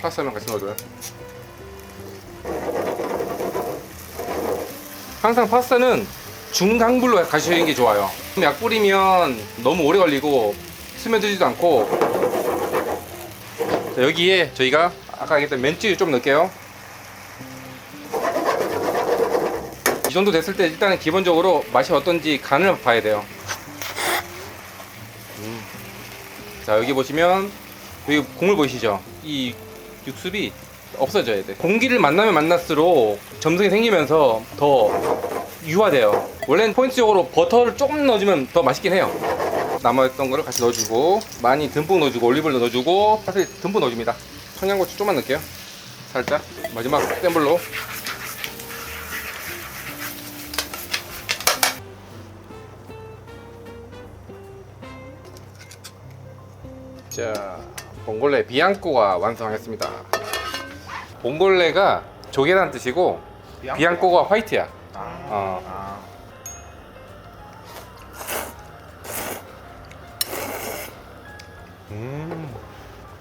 파스타랑 같이 넣어줘요. 항상 파스타는 중강불로 가시는 게 좋아요. 약 뿌리면 너무 오래 걸리고 스며들지도 않고 자, 여기에 저희가 아까 얘기했던 맨찌를 좀 넣을게요. 이 정도 됐을 때 일단은 기본적으로 맛이 어떤지 간을 봐야 돼요. 음. 자 여기 보시면 여기 국물 보이시죠? 이 육수비 없어져야 돼. 공기를 만나면 만날수록 점성이 생기면서 더 유화돼요. 원래는 포인트적으로 버터를 조금 넣어주면 더 맛있긴 해요. 남아있던 거를 같이 넣어주고 많이 듬뿍 넣어주고 올리브를 넣어주고 사실 듬뿍 넣어줍니다. 청양고추 좀만 넣을게요. 살짝 마지막 센 불로 자, 봉골레 비앙코가 완성했습니다. 봉골레가 조개란 뜻이고 비앙코가 화이트야. 어. 아. 음.